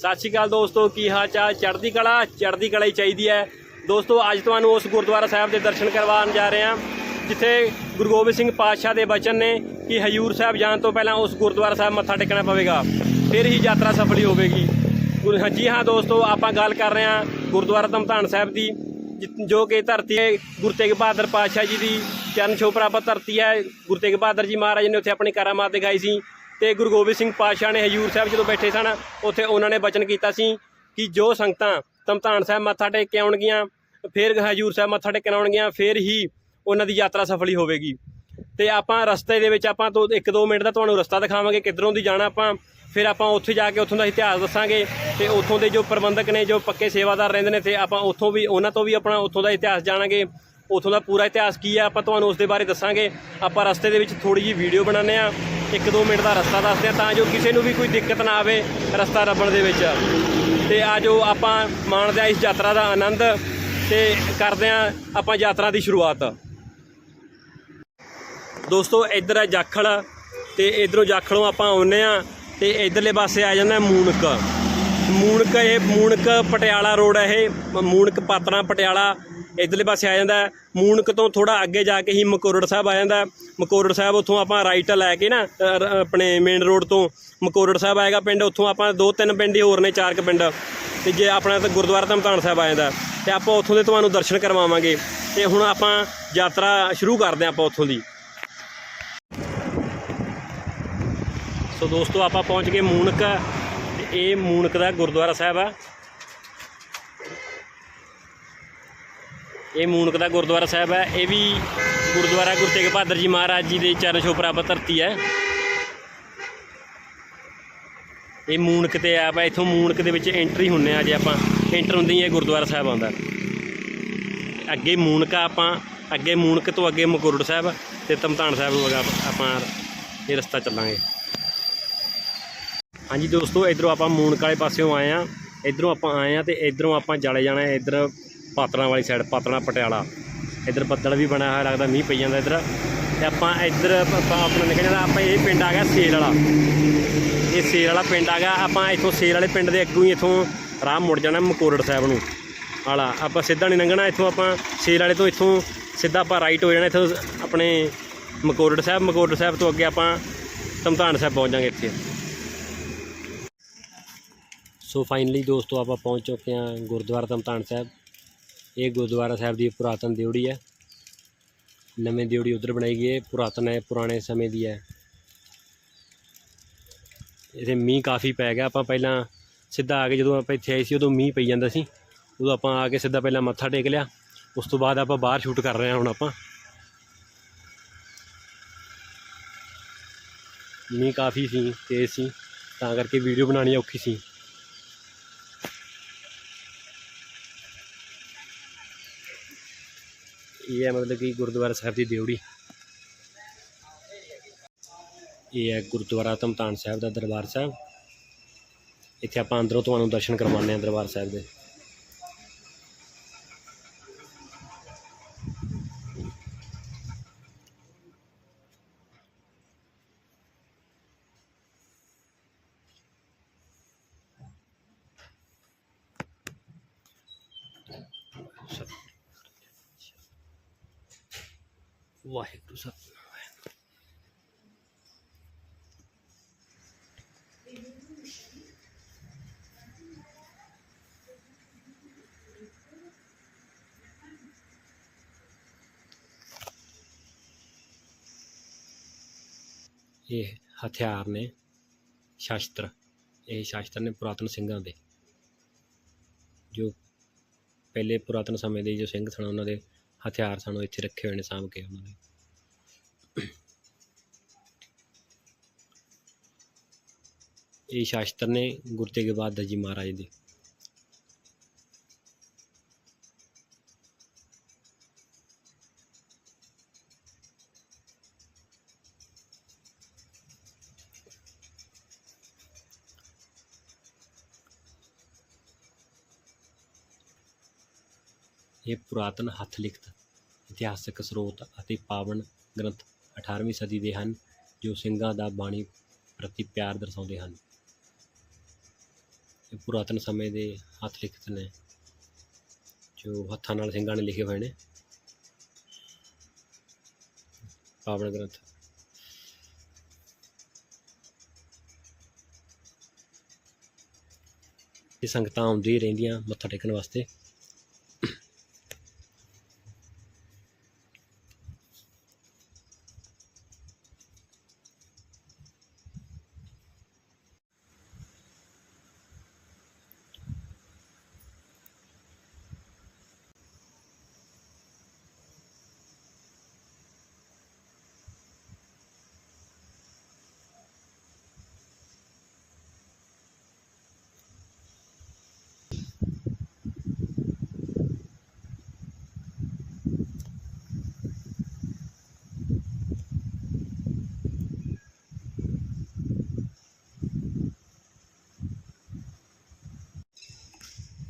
ਸਤਿ ਸ਼੍ਰੀ ਅਕਾਲ ਦੋਸਤੋ, ਕੀ ਹਾਲ ਚਾਲ? ਚੜ੍ਹਦੀ ਕਲਾ ਚੜ੍ਹਦੀ ਕਲਾ ਹੀ ਚਾਹੀਦੀ ਹੈ। ਦੋਸਤੋ, ਅੱਜ ਤੁਹਾਨੂੰ ਉਸ ਗੁਰਦੁਆਰਾ ਸਾਹਿਬ ਦੇ ਦਰਸ਼ਨ ਕਰਵਾਉਣ ਜਾ ਰਹੇ ਹਾਂ, ਜਿੱਥੇ ਗੁਰੂ ਗੋਬਿੰਦ ਸਿੰਘ ਪਾਤਸ਼ਾਹ ਦੇ ਬਚਨ ਨੇ ਕਿ ਹਜੂਰ ਸਾਹਿਬ ਜਾਣ ਤੋਂ ਪਹਿਲਾਂ ਉਸ ਗੁਰਦੁਆਰਾ ਸਾਹਿਬ ਮੱਥਾ ਟੇਕਣਾ ਪਵੇਗਾ, ਫਿਰ ਹੀ ਯਾਤਰਾ ਸਫਲੀ ਹੋਵੇਗੀ। ਗੁਰੂ ਜੀ ਹਾਂ ਦੋਸਤੋ, ਆਪਾਂ ਗੱਲ ਕਰ ਰਹੇ ਹਾਂ ਗੁਰਦੁਆਰਾ ਧਮਧਾਨ ਸਾਹਿਬ ਦੀ ਜਿ- ਜੋ ਕਿ ਧਰਤੀ ਹੈ, ਗੁਰੂ ਤੇਗ ਬਹਾਦਰ ਪਾਤਸ਼ਾਹ ਜੀ ਦੀ ਚਰਨ ਛੋਹ ਪ੍ਰਾਪਤ ਧਰਤੀ ਹੈ। ਗੁਰੂ ਤੇਗ ਬਹਾਦਰ ਜੀ ਮਹਾਰਾਜ ਨੇ ਉੱਥੇ ਆਪਣੀ ਕਰਾਮਾਤ ਦਿਖਾਈ ਸੀ। ਤੇ ਗੁਰੂ ਗੋਬਿੰਦ ਸਿੰਘ ਪਾਤਸ਼ਾਹ ਨੇ ਹਜੂਰ ਸਾਹਿਬ ਜਦੋਂ ਬੈਠੇ ਸਨ, ਉੱਥੇ ਉਹਨਾਂ ਨੇ ਬਚਨ ਕੀਤਾ ਸੀ ਕਿ ਜੋ ਸੰਗਤਾਂ ਧਮਧਾਨ ਸਾਹਿਬ ਮੱਥਾ ਟੇਕ ਕੇ ਆਉਣਗੀਆਂ, ਫਿਰ ਹਜੂਰ ਸਾਹਿਬ ਮੱਥਾ ਟੇਕਣ ਆਉਣਗੀਆਂ, ਫਿਰ ਹੀ ਉਹਨਾਂ ਦੀ ਯਾਤਰਾ ਸਫਲੀ ਹੋਵੇਗੀ। ਤੇ ਆਪਾਂ ਰਸਤੇ ਦੇ ਵਿੱਚ ਆਪਾਂ ਤੋਂ 1-2 ਮਿੰਟ ਦਾ ਤੁਹਾਨੂੰ ਰਸਤਾ ਦਿਖਾਵਾਂਗੇ, ਕਿੱਧਰੋਂ ਦੀ ਜਾਣਾ ਆਪਾਂ, ਫਿਰ ਆਪਾਂ ਉੱਥੇ ਜਾ ਕੇ ਉੱਥੋਂ ਦਾ ਇਤਿਹਾਸ ਦੱਸਾਂਗੇ ਤੇ ਉੱਥੋਂ ਦੇ ਜੋ ਪ੍ਰਬੰਧਕ ਨੇ, ਜੋ ਪੱਕੇ ਸੇਵਾਦਾਰ ਰਹਿੰਦੇ ਨੇ ਤੇ ਆਪਾਂ ਉੱਥੋਂ ਵੀ, ਉਹਨਾਂ ਤੋਂ ਵੀ ਆਪਣਾ ਉੱਥੋਂ ਦਾ ਇਤਿਹਾਸ ਜਾਣਾਂਗੇ। ਉੱਥੋਂ ਦਾ ਪੂਰਾ ਇਤਿਹਾਸ ਕੀ ਹੈ ਆਪਾਂ ਤੁਹਾਨੂੰ ਉਸ ਦੇ ਬਾਰੇ ਦੱਸਾਂਗੇ। ਆਪਾਂ ਰਸਤੇ ਦੇ ਵਿੱਚ ਥੋੜੀ ਜਿਹੀ ਵੀਡੀਓ ਬਣਾਉਂਦੇ ਆ 1-2 ਮਿੰਟ ਦਾ ਰਸਤਾ ਦੱਸਦੇ ਆ ਤਾਂ ਜੋ ਕਿਸੇ ਨੂੰ ਵੀ ਕੋਈ ਦਿੱਕਤ ਨਾ ਆਵੇ ਰਸਤਾ ਲੱਭਣ ਦੇ ਵਿੱਚ। ਤੇ ਆਜੋ ਆਪਾਂ ਮਾਣਦੇ ਆ ਇਸ ਯਾਤਰਾ ਦਾ ਆਨੰਦ ਤੇ ਕਰਦੇ ਆ ਆਪਾਂ ਯਾਤਰਾ ਦੀ ਸ਼ੁਰੂਆਤ। ਦੋਸਤੋ, ਇੱਧਰ ਹੈ ਜਾਖਲ ਤੇ ਇਧਰੋਂ ਜਾਖਲੋਂ ਆਪਾਂ ਆਉਨੇ ਆ ਤੇ ਇਧਰਲੇ ਪਾਸੇ ਆ ਜਾਂਦਾ ਮੂਨਕ। ਮੂਨਕ ਇਹ ਮੂਨਕ ਪਟਿਆਲਾ ਰੋਡ ਹੈ ਇਹ ਮ- ਮੂਨਕ ਪਾਤਣਾ ਪਟਿਆਲਾ ਇਧਰਲੇ ਪਾਸੇ ਆ ਜਾਂਦਾ ਹੈ। ਮੂਨਕ ਤੋਂ ਥੋੜਾ ਅੱਗੇ ਜਾ ਕੇ ਹੀ ਮਕੋਰੜ ਸਾਹਿਬ ਆ ਜਾਂਦਾ ਮਕੋਰੜ ਸਾਹਿਬ ਉੱਥੋਂ ਆਪਾਂ ਰਾਈਟ ਲੈ ਕੇ ਨਾ ਰ- ਆਪਣੇ ਮੇਨ ਰੋਡ ਤੋਂ ਮਕੋਰੜ ਸਾਹਿਬ ਆਏਗਾ ਪਿੰਡ। ਉੱਥੋਂ ਆਪਾਂ ਦੋ ਤਿੰਨ ਪਿੰਡ ਹੀ ਹੋਰ ਨੇ, ਚਾਰ ਕੁ ਪਿੰਡ। ਤੇ ਜੇ ਆਪਣਾ ਤਾਂ ਗੁਰਦੁਆਰਾ ਧਮਤਾਨ ਸਾਹਿਬ ਆ ਜਾਂਦਾ ਹੈ। ਤੇ ਆਪਾਂ ਉੱਥੋਂ ਦੇ ਤੁਹਾਨੂੰ ਦਰਸ਼ਨ ਕਰਵਾਵਾਂਗੇ। ਤੇ ਹੁਣ ਆਪਾਂ ਯਾਤਰਾ ਸ਼ੁਰੂ ਕਰਦੇ ਹਾਂ ਆਪਾਂ ਉੱਥੋਂ ਦੀ। ਸੋ ਦੋਸਤੋ ਆਪਾਂ ਪਹੁੰਚ ਗਏ ਮੂਨਕ। ਤੇ ਇਹ ਮੂਨਕ ਦਾ ਗੁਰਦੁਆਰਾ ਸਾਹਿਬ ਆ। ਇਹ ਮੂਨਕ ਦਾ ਗੁਰਦੁਆਰਾ ਸਾਹਿਬ ਹੈ, ਇਹ ਵੀ ਗੁਰਦੁਆਰਾ ਗੁਰੂ ਤੇਗ ਬਹਾਦਰ ਜੀ ਮਹਾਰਾਜ ਜੀ ਦੇ ਚਰਨ ਛੋਹ ਪ੍ਰਾਪਤ ਧਰਤੀ ਹੈ। ਇਹ ਮੂਨਕ ਤੇ ਆਪ ਹੈ, ਇਥੋਂ ਮੂਨਕ ਦੇ ਵਿੱਚ ਐਂਟਰੀ ਹੁੰਨੇ ਆ ਜੇ ਆਪਾਂ। ਐਂਟਰ ਹੁੰਦੇ ਹੀ ਇਹ ਗੁਰਦੁਆਰਾ ਸਾਹਿਬ ਆਉਂਦਾ। ਅੱਗੇ ਮੂਨਕਾ ਆਪਾਂ, ਅੱਗੇ ਮੂਨਕ ਤੋਂ ਅੱਗੇ ਮਕੁਰੜ ਸਾਹਿਬ ਤੇ ਧਮਤਾਨ ਸਾਹਿਬ ਨੂੰ ਆਪਾਂ ਇਹ ਰਸਤਾ ਚੱਲਾਂਗੇ। ਹਾਂਜੀ ਦੋਸਤੋ, ਇਧਰੋਂ ਆਪਾਂ ਮੂਨਕ ਵਾਲੇ ਪਾਸਿਓਂ ਆਏ ਆ ਇਧਰੋਂ ਆਪਾਂ ਆਏ ਆ ਤੇ ਇਧਰੋਂ ਆਪਾਂ ਜਾਲੇ ਜਾਣਾ ਹੈ, ਇਧਰ ਪਾਤੜਾਂ ਵਾਲੀ ਸਾਈਡ ਪਾਤਣਾ ਪਟਿਆਲਾ। ਇੱਧਰ ਬੱਦਲ ਵੀ ਬਣਿਆ ਹੋਇਆ, ਲੱਗਦਾ ਮੀਂਹ ਪਈ ਜਾਂਦਾ ਇੱਧਰ। ਤੇ ਆਪਾਂ ਇੱਧਰ, ਆਪਾਂ ਆਪਣਾ ਨਿਕਲ ਜਾਂਦਾ ਆਪਾਂ ਇਹ ਪਿੰਡ ਆ ਗਿਆ ਸੇਲ ਵਾਲਾ। ਇਹ ਸੇਲ ਵਾਲਾ ਪਿੰਡ ਆ ਗਿਆ, ਆਪਾਂ ਇੱਥੋਂ ਸੇਲ ਵਾਲੇ ਪਿੰਡ ਦੇ ਅੱਗੋਂ ਹੀ ਇੱਥੋਂ ਰਾਹ ਮੁੜ ਜਾਣਾ ਮਕੋਰੜ ਸਾਹਿਬ ਨੂੰ। ਆਲਾ, ਆਪਾਂ ਸਿੱਧਾ ਨਹੀਂ ਲੰਘਣਾ, ਇੱਥੋਂ ਆਪਾਂ ਸੇਲ ਵਾਲੇ ਤੋਂ ਇੱਥੋਂ ਸਿੱਧਾ ਆਪਾਂ ਰਾਈਟ ਹੋ ਜਾਣਾ, ਇੱਥੋਂ ਆਪਣੇ ਮਕੋਰੜ ਸਾਹਿਬ ਮਕੋਰੜ ਸਾਹਿਬ ਤੋਂ ਅੱਗੇ ਆਪਾਂ ਧਮਤਾਨ ਸਾਹਿਬ ਪਹੁੰਚ ਜਾਾਂਗੇ ਇੱਥੇ। ਸੋ ਫਾਈਨਲੀ ਦੋਸਤੋ ਆਪਾਂ ਪਹੁੰਚ ਚੁੱਕੇ ਹਾਂ ਗੁਰਦੁਆਰਾ ਧਮਤਾਨ ਸਾਹਿਬ। ਇਹ ਗੁਰਦੁਆਰਾ ਸਾਹਿਬ ਦੀ ਪੁਰਾਤਨ ਦਿਉੜੀ ਹੈ। ਨਵੇਂ ਦਿਉੜੀ ਉਧਰ ਬਣਾਈ ਗਈ ਹੈ। ਪੁਰਾਤਨ ਹੈ, ਪੁਰਾਣੇ ਸਮੇਂ ਦੀ ਹੈ। ਇਹਦੇ ਮੀਂਹ ਕਾਫੀ ਪੈ ਗਿਆ। ਆਪਾਂ ਪਹਿਲਾਂ ਸਿੱਧਾ ਆ ਕੇ ਜਦੋਂ ਆਪਾਂ ਇੱਥੇ ਆਏ ਸੀ, ਉਦੋਂ ਮੀਂਹ ਪਈ ਜਾਂਦਾ ਸੀ। ਉਦੋਂ ਆਪਾਂ ਆ ਕੇ ਸਿੱਧਾ ਪਹਿਲਾਂ ਮੱਥਾ ਟੇਕ ਲਿਆ। ਉਸ ਤੋਂ ਬਾਅਦ ਆਪਾਂ ਬਾਹਰ ਸ਼ੂਟ ਕਰ ਰਹੇ ਹਾਂ ਹੁਣ ਆਪਾਂ। ਮੀਂਹ ਕਾਫੀ ਸੀ, ਤੇਜ਼ ਸੀ। ਤਾਂ ਕਰਕੇ ਵੀਡੀਓ ਬਣਾਉਣੀ ਔਖੀ ਸੀ। ਇਹ ਹੈ ਮਤਲਬ ਕਿ ਗੁਰਦੁਆਰਾ ਸਾਹਿਬ ਦੀ ਦਿਉੜੀ ਇਹ ਹੈ ਗੁਰਦੁਆਰਾ ਧਮਤਾਨ ਸਾਹਿਬ ਦਾ ਦਰਬਾਰ ਸਾਹਿਬ। ਇੱਥੇ ਆਪਾਂ ਅੰਦਰੋਂ ਤੁਹਾਨੂੰ ਦਰਸ਼ਨ ਕਰਵਾਉਂਦੇ ਹਾਂ ਦਰਬਾਰ ਸਾਹਿਬ ਦੇ। ਵਾਹਿਗੁਰੂ ਸਾਹਿਬ। ਇਹ ਹਥਿਆਰ ਨੇ ਸ਼ਾਸਤਰ, ਇਹ ਸ਼ਾਸਤਰ ਨੇ ਪੁਰਾਤਨ ਸਿੰਘਾਂ ਦੇ, ਜੋ ਪਹਿਲੇ ਪੁਰਾਤਨ ਸਮੇਂ ਦੇ ਜੋ ਸਿੰਘ ਸਨ, ਉਹਨਾਂ ਦੇ ਹਥਿਆਰ ਸਾਨੂੰ ਇੱਥੇ ਰੱਖੇ ਹੋਏ ਨੇ ਸਾਂਭ ਕੇ ਉਹਨਾਂ ਨੇ। ਇਹ ਸ਼ਾਸਤਰ ਨੇ ਗੁਰੂ ਤੇਗ ਬਹਾਦਰ ਜੀ ਮਹਾਰਾਜ ਦੇ। ਇਹ ਪੁਰਾਤਨ ਹੱਥ ਲਿਖਤ ਇਤਿਹਾਸਕ ਸਰੋਤ ਅਤੇ ਪਾਵਨ ਗ੍ਰੰਥ 18ਵੀਂ ਸਦੀ ਦੇ ਹਨ, ਜੋ ਸਿੰਘਾਂ ਦਾ ਬਾਣੀ ਪ੍ਰਤੀ ਪਿਆਰ ਦਰਸਾਉਂਦੇ ਹਨ। ਇਹ ਪੁਰਾਤਨ ਸਮੇਂ ਦੇ ਹੱਥ ਲਿਖਤ ਨੇ, ਜੋ ਹੱਥਾਂ ਨਾਲ ਸਿੰਘਾਂ ਨੇ ਲਿਖੇ ਹੋਏ ਨੇ। ਪਾਵਨ ਗ੍ਰੰਥ। ਇਹ ਸੰਗਤਾਂ ਆਉਂਦੀ ਰਹਿੰਦੀਆਂ ਮੱਥਾ ਟੇਕਣ ਵਾਸਤੇ।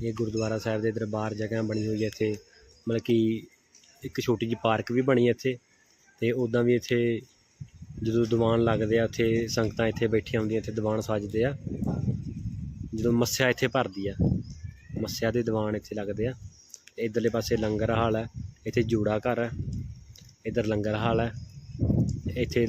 ਇਹ ਗੁਰਦੁਆਰਾ ਸਾਹਿਬ ਦੇ ਦਰਬਾਰ ਜਗ੍ਹਾ ਬਣੀ ਹੋਈ ਹੈ ਇੱਥੇ। ਮਤਲਬ ਕਿ ਇੱਕ ਛੋਟੀ ਜਿਹੀ ਪਾਰਕ ਵੀ ਬਣੀ ਹੈ ਇੱਥੇ ਤੇ ਉਦਾਂ ਵੀ ਇੱਥੇ ਜਦੋਂ ਦੀਵਾਨ ਲੱਗਦੇ ਆ, ਉੱਥੇ ਸੰਗਤਾਂ ਇੱਥੇ ਬੈਠੀਆਂ ਹੁੰਦੀਆਂ, ਇੱਥੇ ਦੀਵਾਨ ਸਾਜਦੇ ਆ। ਜਦੋਂ ਮੱਸਿਆ ਇੱਥੇ ਭਰਦੀ ਆ, ਮੱਸਿਆ ਦੇ ਦੀਵਾਨ ਇੱਥੇ ਲੱਗਦੇ ਆ। ਤੇ ਇਧਰਲੇ ਪਾਸੇ ਲੰਗਰ ਹਾਲ ਹੈ ਇੱਥੇ ਜੂੜਾ ਘਰ ਹੈ ਇਧਰ ਲੰਗਰ ਹਾਲ ਹੈ ਇੱਥੇ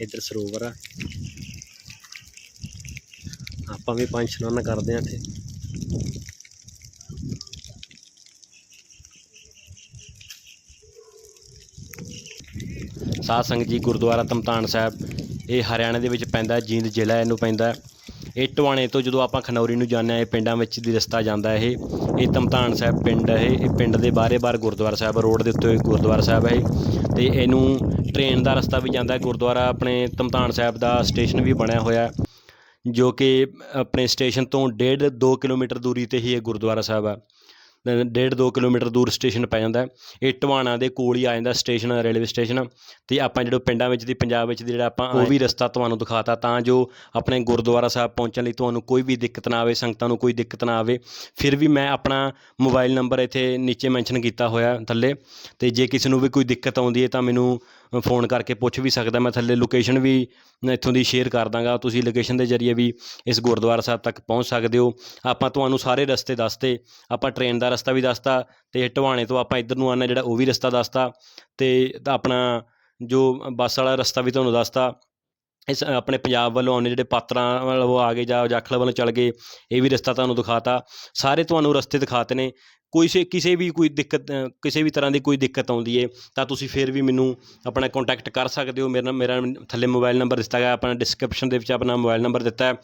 ਇੱਧਰ ਸਰੋਵਰ ਆ। ਆਪਾਂ ਵੀ ਪੰਜ ਸਨਾਨ ਕਰਦੇ ਆ ਇੱਥੇ। ਸਾਧ ਸੰਗਤ ਜੀ ਗੁਰਦੁਆਰਾ ਤਮਤਾਨ ਸਾਹਿਬ, ਇਹ ਹਰਿਆਣਾ ਦੇ ਵਿੱਚ ਪੈਂਦਾ, ਜੀਂਦ ਜ਼ਿਲ੍ਹਾ ਇਹਨੂੰ ਪੈਂਦਾ। ਇਹ ਟਵਾਣੇ ਤੋਂ ਜਦੋਂ ਆਪਾਂ ਖਨੌਰੀ ਨੂੰ ਜਾਂਦੇ ਹਾਂ, ਇਹ ਪਿੰਡਾਂ ਵਿੱਚ ਦੀ ਰਸਤਾ ਜਾਂਦਾ ਇਹ। ਇਹ ਤਮਤਾਨ ਸਾਹਿਬ ਪਿੰਡ ਹੈ ਇਹ ਪਿੰਡ ਦੇ ਬਾਹਰੇ ਬਾਹਰ ਗੁਰਦੁਆਰਾ ਸਾਹਿਬ ਰੋਡ ਦੇ ਉੱਤੇ ਗੁਰਦੁਆਰਾ ਸਾਹਿਬ ਹੈ ਇਹ। ਤੇ ਇਹਨੂੰ ਟ੍ਰੇਨ ਦਾ ਰਸਤਾ ਵੀ ਜਾਂਦਾ ਗੁਰਦੁਆਰਾ ਆਪਣੇ ਤਮਤਾਨ ਸਾਹਿਬ ਦਾ ਸਟੇਸ਼ਨ ਵੀ ਬਣਿਆ ਹੋਇਆ ਜੋ ਕਿ ਆਪਣੇ ਸਟੇਸ਼ਨ ਤੋਂ ਡੇਢ 2 ਕਿਲੋਮੀਟਰ ਦੂਰੀ ਤੇ ਹੀ ਇਹ ਗੁਰਦੁਆਰਾ ਸਾਹਿਬ ਆ ਡੇਢ 2 ਕਿਲੋਮੀਟਰ ਦੂਰ ਸਟੇਸ਼ਨ ਪੈ ਜਾਂਦਾ ਹੈ। ਇਹ ਟਵਾਣਾ ਦੇ ਕੋਲ ਹੀ ਆ ਜਾਂਦਾ ਸਟੇਸ਼ਨ ਰੇਲਵੇ ਸਟੇਸ਼ਨ। ਤੇ ਆਪਾਂ ਜਿਹੜੇ ਪਿੰਡਾਂ ਵਿੱਚ ਦੀ ਪੰਜਾਬ ਵਿੱਚ ਦੀ ਜਿਹੜਾ ਆਪਾਂ ਉਹ ਵੀ ਰਸਤਾ ਤੁਹਾਨੂੰ ਦਿਖਾਤਾ ਤਾਂ ਜੋ ਆਪਣੇ ਗੁਰਦੁਆਰਾ ਸਾਹਿਬ ਪਹੁੰਚਣ ਲਈ ਤੁਹਾਨੂੰ ਕੋਈ ਵੀ ਦਿੱਕਤ ਨਾ ਆਵੇ ਸੰਗਤਾਂ ਨੂੰ ਕੋਈ ਦਿੱਕਤ ਨਾ ਆਵੇ। ਫਿਰ ਵੀ ਮੈਂ ਆਪਣਾ ਮੋਬਾਈਲ ਨੰਬਰ ਇੱਥੇ ਨੀਚੇ ਮੈਂਸ਼ਨ ਕੀਤਾ ਹੋਇਆ ਥੱਲੇ। ਤੇ ਜੇ ਕਿਸੇ ਨੂੰ ਵੀ ਕੋਈ ਦਿੱਕਤ ਆਉਂਦੀ ਹੈ ਤਾਂ ਮੈਨੂੰ ਫੋਨ ਕਰਕੇ ਪੁੱਛ ਵੀ ਸਕਦਾ। ਮੈਂ ਥੱਲੇ ਲੋਕੇਸ਼ਨ ਵੀ ਇੱਥੋਂ ਦੀ ਸ਼ੇਅਰ ਕਰ ਦਾਂਗਾ। ਤੁਸੀਂ ਲੋਕੇਸ਼ਨ ਦੇ ਜ਼ਰੀਏ ਵੀ ਇਸ ਗੁਰਦੁਆਰਾ ਸਾਹਿਬ ਤੱਕ ਪਹੁੰਚ ਸਕਦੇ ਹੋ। ਆਪਾਂ ਤੁਹਾਨੂੰ ਸਾਰੇ ਰਸਤੇ ਦੱਸਤੇ ਆਪਾਂ ਟ੍ਰੇਨ ਦਾ ਰਸਤਾ ਵੀ ਦੱਸਤਾ ਤੇ ਟਵਾਣੇ ਤੋਂ ਆਪਾਂ ਇੱਧਰ ਨੂੰ ਆਉਣਾ ਜਿਹੜਾ ਉਹ ਵੀ ਰਸਤਾ ਦੱਸਤਾ ਤੇ ਆਪਣਾ ਜੋ ਬੱਸ ਵਾਲਾ ਰਸਤਾ ਵੀ ਤੁਹਾਨੂੰ ਦੱਸਤਾ। ਇਸ ਆਪਣੇ ਪੰਜਾਬ ਵੱਲੋਂ ਆਉਣੇ ਜਿਹੜੇ ਪਾਤਰਾਂ ਵੱਲੋਂ ਆ ਗਏ ਜਾਂ ਜਾਖਲ ਵੱਲੋਂ ਚੱਲ ਗਏ, ਇਹ ਵੀ ਰਸਤਾ ਤੁਹਾਨੂੰ ਦਿਖਾਤਾ। ਸਾਰੇ ਤੁਹਾਨੂੰ ਰਸਤੇ ਦਿਖਾਤੇ ਨੇ। ਕੋਈ ਸੇ, ਕਿਸੇ ਵੀ ਕੋਈ ਦਿੱਕਤ, ਕਿਸੇ ਵੀ ਤਰ੍ਹਾਂ ਦੀ ਕੋਈ ਦਿੱਕਤ ਆਉਂਦੀ ਏ, ਤਾਂ ਤੁਸੀਂ ਫਿਰ ਵੀ ਮੈਨੂੰ ਆਪਣਾ ਕੰਟੈਕਟ ਕਰ ਸਕਦੇ ਹੋ। ਮੇਰਾ ਮੇਰਾ ਥੱਲੇ ਮੋਬਾਈਲ ਨੰਬਰ ਦਿੱਤਾ ਗਿਆ, ਆਪਣਾ ਡਿਸਕ੍ਰਿਪਸ਼ਨ ਦੇ ਵਿੱਚ ਆਪਣਾ ਮੋਬਾਈਲ ਨੰਬਰ ਦਿੱਤਾ ਹੈ।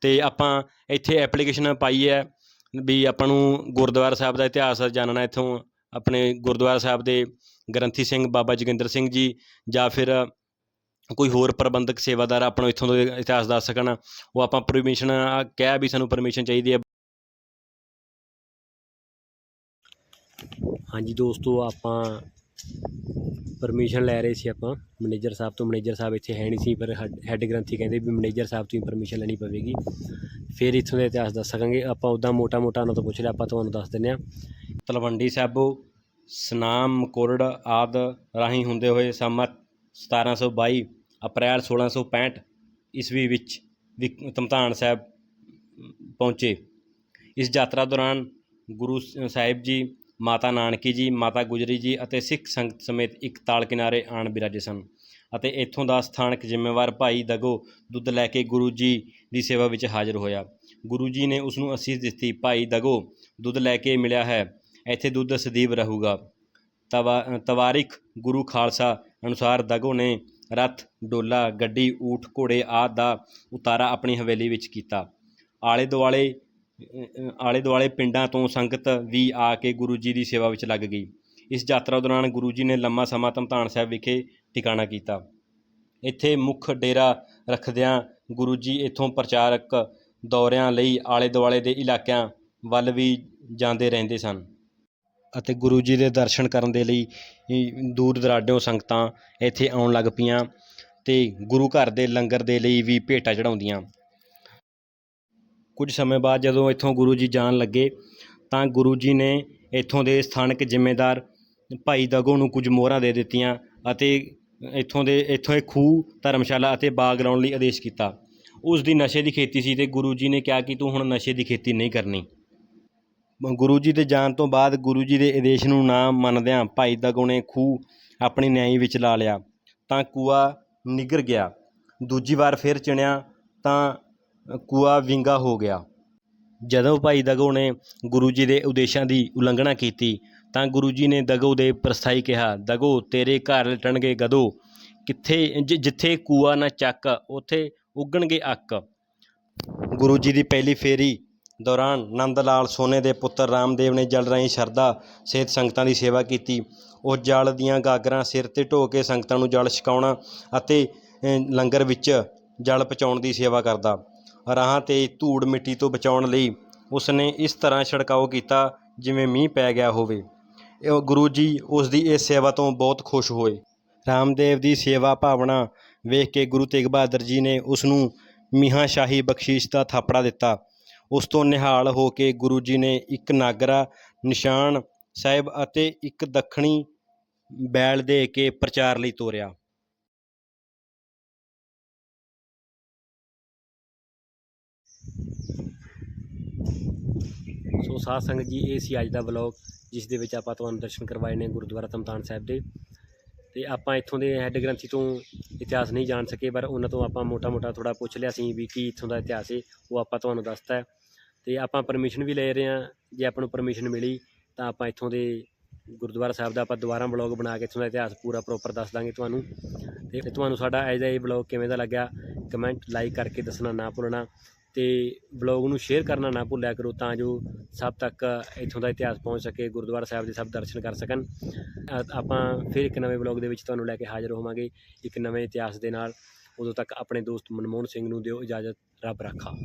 ਤੇ ਆਪਾਂ ਇੱਥੇ ਐਪਲੀਕੇਸ਼ਨ ਪਾਈ ਹੈ। ਵੀ ਆਪਾਂ ਨੂੰ ਗੁਰਦੁਆਰਾ ਸਾਹਿਬ ਦਾ ਇਤਿਹਾਸ ਜਾਣਨਾ ਇੱਥੋਂ ਆਪਣੇ ਗੁਰਦੁਆਰਾ ਸਾਹਿਬ ਦੇ ਗ੍ਰੰਥੀ ਸਿੰਘ ਬਾਬਾ ਜੋਗਿੰਦਰ ਸਿੰਘ ਜੀ ਜਾਂ ਫਿਰ ਕੋਈ ਹੋਰ ਪ੍ਰਬੰਧਕ ਸੇਵਾਦਾਰ ਆਪਾਂ ਨੂੰ ਇੱਥੋਂ ਦਾ ਇਤਿਹਾਸ ਦੱਸ ਸਕਣ, ਉਹ ਆਪਾਂ ਪਰਮਿਸ਼ਨ ਕਿਹਾ ਵੀ ਸਾਨੂੰ ਪਰਮਿਸ਼ਨ ਚਾਹੀਦੀ ਹੈ। ਹਾਂਜੀ ਦੋਸਤੋ, ਆਪਾਂ ਪਰਮਿਸ਼ਨ ਲੈ ਰਹੇ ਸੀ ਆਪਾਂ ਮੈਨੇਜਰ ਸਾਹਿਬ ਤੋਂ ਮੈਨੇਜਰ ਸਾਹਿਬ ਇੱਥੇ ਹੈ ਨਹੀਂ ਸੀ, ਪਰ ਹੈੱਡ ਗ੍ਰੰਥੀ ਕਹਿੰਦੇ ਵੀ ਮੈਨੇਜਰ ਸਾਹਿਬ ਤੋਂ ਹੀ ਪਰਮਿਸ਼ਨ ਲੈਣੀ ਪਵੇਗੀ। ਫਿਰ ਇੱਥੋਂ ਦਾ ਇਤਿਹਾਸ ਦੱਸ ਸਕਾਂਗੇ ਆਪਾਂ ਉੱਦਾਂ ਮੋਟਾ-ਮੋਟਾ ਉਹਨਾਂ ਤੋਂ ਪੁੱਛ ਲਿਆ, ਆਪਾਂ ਤੁਹਾਨੂੰ ਦੱਸ ਦਿੰਦੇ ਹਾਂ। ਤਲਵੰਡੀ ਸਾਬੋ, ਸਨਾਮ, ਕੋਰੜ ਆਦ ਰਾਹੀਂ ਹੁੰਦੇ ਹੋਏ ਸੰਮਤ 1722 ਅਪ੍ਰੈਲ 1665 ਈਸਵੀ ਵਿੱਚ ਵਿ- ਸਾਹਿਬ ਪਹੁੰਚੇ। ਇਸ ਯਾਤਰਾ ਦੌਰਾਨ ਗੁਰੂ ਸ- ਸਾਹਿਬ ਜੀ ਮਾਤਾ ਨਾਨਕੀ ਜੀ, ਮਾਤਾ ਗੁਜਰੀ ਜੀ ਅਤੇ ਸਿੱਖ ਸੰਗਤ ਸਮੇਤ ਇੱਕ ਤਾਲ ਕਿਨਾਰੇ ਆਣ ਬਿਰਾਜੇ ਸਨ ਅਤੇ ਇੱਥੋਂ ਦਾ ਸਥਾਨਕ ਜ਼ਿੰਮੇਵਾਰ ਭਾਈ ਦਗੋ ਦੁੱਧ ਲੈ ਕੇ ਗੁਰੂ ਜੀ ਦੀ ਸੇਵਾ ਵਿੱਚ ਹਾਜ਼ਰ ਹੋਇਆ। ਗੁਰੂ ਜੀ ਨੇ ਉਸ ਨੂੰ ਅਸੀਸ ਦਿੱਤੀ, ਭਾਈ ਦਗੋ, ਦੁੱਧ ਲੈ ਕੇ ਮਿਲਿਆ ਹੈ, ਇੱਥੇ ਦੁੱਧ ਸਦੀਵ ਰਹੂਗਾ। ਤਵਾ, ਤਵਾਰਿਖ ਗੁਰੂ ਖਾਲਸਾ ਅਨੁਸਾਰ ਦਗੋ ਨੇ ਰਥ, ਡੋਲਾ, ਗੱਡੀ, ਊਠ, ਘੋੜੇ ਆਦਿ ਦਾ ਉਤਾਰਾ ਆਪਣੀ ਹਵੇਲੀ ਵਿੱਚ ਕੀਤਾ। ਆਲੇ ਦੁਆਲੇ ਆਲੇ ਦੁਆਲੇ ਪਿੰਡਾਂ ਤੋਂ ਸੰਗਤ ਵੀ ਆ ਕੇ ਗੁਰੂ ਜੀ ਦੀ ਸੇਵਾ ਵਿੱਚ ਲੱਗ ਗਈ। ਇਸ ਯਾਤਰਾ ਦੌਰਾਨ ਗੁਰੂ ਜੀ ਨੇ ਲੰਮਾ ਸਮਾਂ ਧਮਤਾਨ ਸਾਹਿਬ ਵਿਖੇ ਟਿਕਾਣਾ ਕੀਤਾ। ਇੱਥੇ ਮੁੱਖ ਡੇਰਾ ਰੱਖਦਿਆਂ ਗੁਰੂ ਜੀ ਇੱਥੋਂ ਪ੍ਰਚਾਰਕ ਦੌਰਿਆਂ ਲਈ ਆਲੇ ਦੁਆਲੇ ਦੇ ਇਲਾਕਿਆਂ ਵੱਲ ਵੀ ਜਾਂਦੇ ਰਹਿੰਦੇ ਸਨ ਅਤੇ ਗੁਰੂ ਜੀ ਦੇ ਦਰਸ਼ਨ ਕਰਨ ਦੇ ਲਈ ਦੂਰ ਦਰਾਡਿਓਂ ਸੰਗਤਾਂ ਇੱਥੇ ਆਉਣ ਲੱਗ ਪਈਆਂ ਤੇ ਗੁਰੂ ਘਰ ਦੇ ਲੰਗਰ ਦੇ ਲਈ ਵੀ ਭੇਟਾ ਚੜਾਉਂਦੀਆਂ ਕੁਝ ਸਮੇਂ ਬਾਅਦ ਜਦੋਂ ਇੱਥੋਂ ਗੁਰੂ ਜੀ ਜਾਣ ਲੱਗੇ ਤਾਂ ਗੁਰੂ ਜੀ ਨੇ ਇੱਥੋਂ ਦੇ ਸਥਾਨਕ ਜ਼ਿੰਮੇਦਾਰ ਭਾਈ ਦਗੋ ਨੂੰ ਕੁਝ ਮੋਹਰਾਂ ਦੇ ਦਿੱਤੀਆਂ ਅਤੇ ਇੱਥੋਂ ਦੇ, ਇੱਥੋਂ ਇੱਕ ਖੂਹ, ਧਰਮਸ਼ਾਲਾ ਅਤੇ ਬਾਗ ਲਾਉਣ ਲਈ ਆਦੇਸ਼ ਕੀਤਾ। ਉਸ ਦੀ ਨਸ਼ੇ ਦੀ ਖੇਤੀ ਸੀ ਅਤੇ ਗੁਰੂ ਜੀ ਨੇ ਕਿਹਾ ਕਿ ਤੂੰ ਹੁਣ ਨਸ਼ੇ ਦੀ ਖੇਤੀ ਨਹੀਂ ਕਰਨੀ। ਗੁਰੂ ਜੀ ਦੇ ਜਾਣ ਤੋਂ ਬਾਅਦ ਗੁਰੂ ਜੀ ਦੇ ਆਦੇਸ਼ ਨੂੰ ਨਾ ਮੰਨਦਿਆਂ ਭਾਈ ਦਗੋ ਨੇ ਖੂਹ ਆਪਣੀ ਨਿਆਈ ਵਿੱਚ ਲਾ ਲਿਆ ਤਾਂ ਕੂਆ ਨਿਗਰ ਗਿਆ। ਦੂਜੀ ਵਾਰ ਫਿਰ ਚਿਣਿਆ ਤਾਂ ਕੂਆ ਵਿੰਗਾ ਹੋ ਗਿਆ। ਜਦੋਂ ਭਾਈ ਦਗੋ ਨੇ ਗੁਰੂ ਜੀ ਦੇ ਉਦੇਸ਼ਾਂ ਦੀ ਉਲੰਘਣਾ ਕੀਤੀ, ਤਾਂ ਗੁਰੂ ਜੀ ਨੇ ਦਗੋ ਦੇ ਪ੍ਰਸਥਾਈ ਕਿਹਾ, ਦਗੋ, ਤੇਰੇ ਘਰ ਲਟਣਗੇ ਗਦੋ ਕਿੱਥੇ, ਜਿ- ਜਿੱਥੇ ਕੂਆ ਨਾ ਚੱਕ, ਉੱਥੇ ਉੱਗਣਗੇ ਅੱਕ। ਗੁਰੂ ਜੀ ਦੀ ਪਹਿਲੀ ਫੇਰੀ ਦੌਰਾਨ ਨੰਦ ਲਾਲ ਸੋਨੇ ਦੇ ਪੁੱਤਰ ਰਾਮਦੇਵ ਨੇ ਜਲ ਰਾਹੀਂ ਸ਼ਰਧਾ ਸਹਿਤ ਸੰਗਤਾਂ ਦੀ ਸੇਵਾ ਕੀਤੀ। ਉਹ ਜਲ ਦੀਆਂ ਗਾਗਰਾਂ ਸਿਰ ਤੇ ਢੋ ਕੇ ਸੰਗਤਾਂ ਨੂੰ ਜਲ ਛਕਾਉਣਾ ਅਤੇ ਲੰਗਰ ਵਿੱਚ ਜਲ ਪਹੁੰਚਾਉਣ ਦੀ ਸੇਵਾ ਕਰਦਾ। ਰਾਹਾਂ ਤੇ ਧੂੜ ਮਿੱਟੀ ਤੋਂ ਬਚਾਉਣ ਲਈ ਉਸ ਨੇ ਇਸ ਤਰ੍ਹਾਂ ਛਿੜਕਾਓ ਕੀਤਾ ਜਿਵੇਂ ਮੀਂਹ ਪੈ ਗਿਆ ਹੋਵੇ। ਗੁਰੂ ਜੀ ਉਸ ਦੀ ਇਸ ਸੇਵਾ ਤੋਂ ਬਹੁਤ ਖੁਸ਼ ਹੋਏ। ਰਾਮਦੇਵ ਦੀ ਸੇਵਾ ਭਾਵਨਾ ਵੇਖ ਕੇ ਗੁਰੂ ਤੇਗ ਬਹਾਦਰ ਜੀ ਨੇ ਉਸ ਨੂੰ ਮੀਹਾਂ ਸ਼ਾਹੀ ਬਖਸ਼ੀਸ਼ ਦਾ ਥਾਪੜਾ ਦਿੱਤਾ। ਉਸ ਤੋਂ ਨਿਹਾਲ ਹੋ ਕੇ ਗੁਰੂ ਜੀ ਨੇ ਇੱਕ ਨਾਗਰਾ, ਨਿਸ਼ਾਨ ਸਾਹਿਬ ਅਤੇ ਇੱਕ ਦੱਖਣੀ ਬੈਲ ਦੇ ਕੇ ਪ੍ਰਚਾਰ ਲਈ ਤੋਰਿਆ। ਸੋ ਸਾਧ ਸੰਗਤ ਜੀ, ਇਹ ਸੀ ਅੱਜ ਦਾ ਵਲੌਗ ਜਿਸ ਦੇ ਵਿੱਚ ਆਪਾਂ ਤੁਹਾਨੂੰ ਦਰਸ਼ਨ ਕਰਵਾਏ ਨੇ ਗੁਰਦੁਆਰਾ ਤਮਤਾਨ ਸਾਹਿਬ ਦੇ। ਤੇ ਆਪਾਂ ਇੱਥੋਂ ਦੇ ਹੈੱਡ ਗ੍ਰੰਥੀ ਤੋਂ ਇਤਿਹਾਸ ਨਹੀਂ ਜਾਣ ਸਕੇ, ਪਰ ਉਹਨਾਂ ਤੋਂ ਆਪਾਂ ਮੋਟਾ-ਮੋਟਾ ਥੋੜਾ ਪੁੱਛ ਲਿਆ ਸੀ ਵੀ ਕੀ ਇੱਥੋਂ ਦਾ ਇਤਿਹਾਸ ਹੈ ਉਹ ਆਪਾਂ ਤੁਹਾਨੂੰ ਦੱਸਤਾ ਹੈ। ਤੇ ਆਪਾਂ ਪਰਮਿਸ਼ਨ ਵੀ ਲੈ ਰਹੇ ਹਾਂ, ਜੇ ਆਪਾਂ ਨੂੰ ਪਰਮਿਸ਼ਨ ਮਿਲੀ, ਤਾਂ ਆਪਾਂ ਇੱਥੋਂ ਦੇ ਗੁਰਦੁਆਰਾ ਸਾਹਿਬ ਦਾ ਆਪਾਂ ਦੁਬਾਰਾ ਬਲੌਗ ਬਣਾ ਕੇ ਇੱਥੋਂ ਦਾ ਇਤਿਹਾਸ ਪੂਰਾ ਪ੍ਰੋਪਰ ਦੱਸ ਦਾਂਗੇ ਤੁਹਾਨੂੰ। ਤੇ ਤੁਹਾਨੂੰ ਸਾਡਾ ਐਜ ਇਹ ਬਲੌਗ ਕਿਵੇਂ ਦਾ ਲੱਗਿਆ ਕਮੈਂਟ ਲਾਈਕ ਕਰਕੇ ਦੱਸਣਾ ਨਾ ਭੁੱਲਣਾ। ਤੇ ਬਲੌਗ ਨੂੰ ਸ਼ੇਅਰ ਕਰਨਾ ਨਾ ਭੁੱਲਿਆ ਕਰੋ ਤਾਂ ਜੋ ਸਭ ਤੱਕ ਇੱਥੋਂ ਦਾ ਇਤਿਹਾਸ ਪਹੁੰਚ ਸਕੇ, ਗੁਰਦੁਆਰਾ ਸਾਹਿਬ ਦੇ ਸਭ ਦਰਸ਼ਨ ਕਰ ਸਕਣ। ਆਪਾਂ ਫਿਰ ਇੱਕ ਨਵੇਂ ਬਲੌਗ ਦੇ ਵਿੱਚ ਤੁਹਾਨੂੰ ਲੈ ਕੇ ਹਾਜ਼ਰ ਹੋਵਾਂਗੇ ਇੱਕ ਨਵੇਂ ਇਤਿਹਾਸ ਦੇ ਨਾਲ। ਉਦੋਂ ਤੱਕ ਆਪਣੇ ਦੋਸਤ ਮਨਮੋਹਨ ਸਿੰਘ ਨੂੰ ਦਿਓ ਇਜਾਜ਼ਤ, ਰੱਬ ਰਾਖਾ।